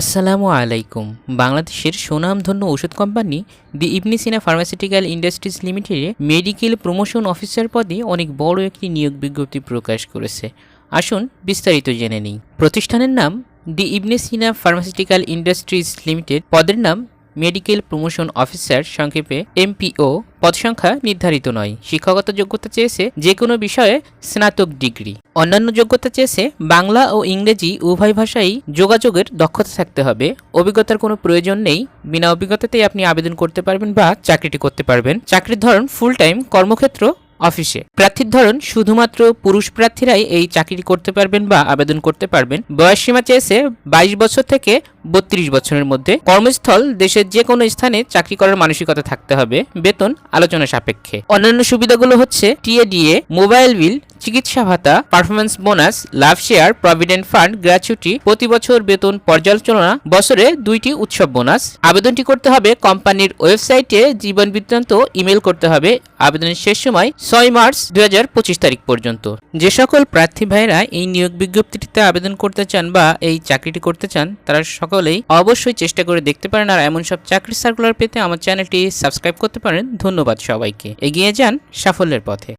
আসসালামু আলাইকুম। বাংলাদেশের সুনামধন্য ওষুধ company the Ibn Sina pharmaceutical industries লিমিটেডে মেডিকেল প্রমোশন অফিসার পদে অনেক বড় একটি নিয়োগ বিজ্ঞপ্তি প্রকাশ করেছে। আসুন বিস্তারিত জেনে নিই। প্রতিষ্ঠানের নাম the Ibn Sina pharmaceutical industries limited. পদের নাম মেডিকেল প্রমোশন অফিসার, সংক্ষেপে এমপিও। পদ সংখ্যা নির্ধারিত নয়। শিক্ষাগত যোগ্যতা চেয়েছে যে কোনো বিষয়ে স্নাতক ডিগ্রি। অন্যান্য যোগ্যতা চেয়েছে বাংলা ও ইংরেজি উভয় ভাষায় যোগাযোগের দক্ষতা থাকতে হবে। অভিজ্ঞতার কোনো প্রয়োজন নেই। বিনা অভিজ্ঞতাতেই আপনি আবেদন করতে পারবেন বা চাকরিটি করতে পারবেন। চাকরির ধরন ফুল টাইম কর্মক্ষেত্র অফিসে। প্রার্থীর ধরন, শুধুমাত্র পুরুষ প্রার্থীরাই এই চাকরি করতে পারবেন বা আবেদন করতে পারবেন। বয়সসীমা চেয়েছে বাইশ বছর থেকে বত্রিশ বছরের মধ্যে। কর্মস্থল দেশের যে কোনো স্থানে চাকরি করার মানসিকতা থাকতে হবে। বেতন, আলোচনা সাপেক্ষে। অন্যান্য সুবিধাগুলো হচ্ছে টিএডিএ, মোবাইল বিল চিকিৎসা ভাতা পারফরমেন্স বোনাস লাভ শেয়ার প্রভিডেন্ট ফান্ড গ্র্যাচুইটি প্রতি বছর বেতন পর্যালোচনা, বছরে দুইটি উৎসব বোনাস আবেদনটি করতে হবে কোম্পানির ওয়েবসাইটে, জীবন বৃত্তান্ত ইমেল করতে হবে। আবেদনের শেষ সময় ছয় মার্চ দু হাজার পঁচিশ তারিখ পর্যন্ত। যে সকল প্রার্থী ভাইরা এই নিয়োগ বিজ্ঞপ্তিটিতে আবেদন করতে চান বা এই চাকরিটি করতে চান, তারা সকলেই অবশ্যই চেষ্টা করে দেখতে পারেন আর এমন সব চাকরি সার্কুলার পেতে আমার চ্যানেলটি সাবস্ক্রাইব করতে পারেন। ধন্যবাদ সবাইকে। এগিয়ে যান সাফল্যের পথে।